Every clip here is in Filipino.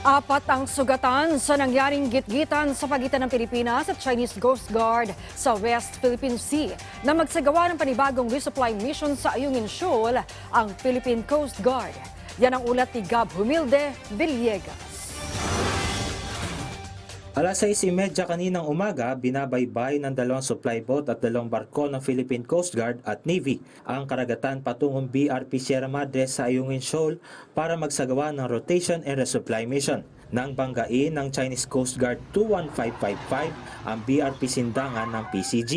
Apat ang sugatan sa nangyaring gitgitan sa pagitan ng Pilipinas at Chinese Coast Guard sa West Philippine Sea na magsagawa ng panibagong resupply mission sa Ayungin Shoal ang Philippine Coast Guard. Yan ang ulat ni Gab Humilde Villegas. Alas 6.30 kaninang umaga, binabaybay ng dalawang supply boat at dalawang barko ng Philippine Coast Guard at Navy ang karagatan patungong BRP Sierra Madre sa Ayungin Shoal para magsagawa ng rotation and resupply mission. Nang banggain ng Chinese Coast Guard 21555 ang BRP Sindangan ng PCG.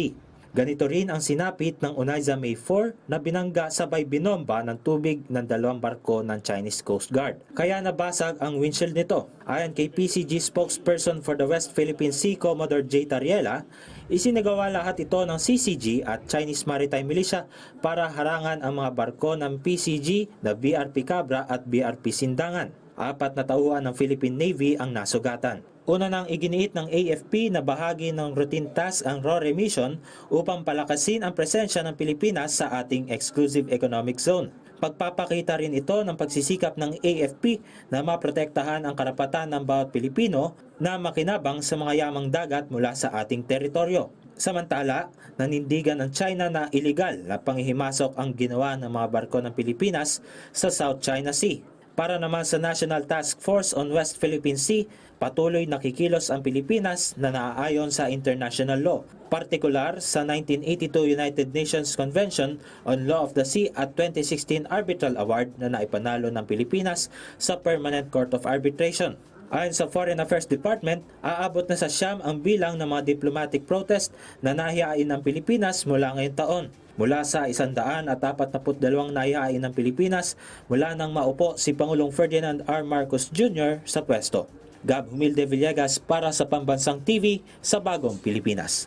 Ganito rin ang sinapit ng Unaiza May 4 na binangga sabay binomba ng tubig ng dalawang barko ng Chinese Coast Guard. Kaya nabasag ang windshield nito. Ayon kay PCG spokesperson for the West Philippine Sea Commodore J. Tariela, isinagawa lahat ito ng CCG at Chinese Maritime Militia para harangan ang mga barko ng PCG na BRP Cabra at BRP Sindangan. Apat na tauhan ng Philippine Navy ang nasugatan. Una nang iginiit ng AFP na bahagi ng routine task ang RORE mission upang palakasin ang presensya ng Pilipinas sa ating exclusive economic zone. Pagpapakita rin ito ng pagsisikap ng AFP na maprotektahan ang karapatan ng bawat Pilipino na makinabang sa mga yamang dagat mula sa ating teritoryo. Samantala, nanindigan ng China na iligal na panghihimasok ang ginawa ng mga barko ng Pilipinas sa South China Sea. Para naman sa National Task Force on West Philippine Sea, patuloy nakikilos ang Pilipinas na naaayon sa international law, partikular sa 1982 United Nations Convention on Law of the Sea at 2016 Arbitral Award na naipanalo ng Pilipinas sa Permanent Court of Arbitration. Ayon sa Foreign Affairs Department, aabot na sa siyam ang bilang ng mga diplomatic protest na nahihain ng Pilipinas mula ngayong taon. Mula sa 142 nahihain ng Pilipinas mula nang maupo si Pangulong Ferdinand R. Marcos Jr. sa pwesto. Gab Humilde Villegas para sa Pambansang TV sa Bagong Pilipinas.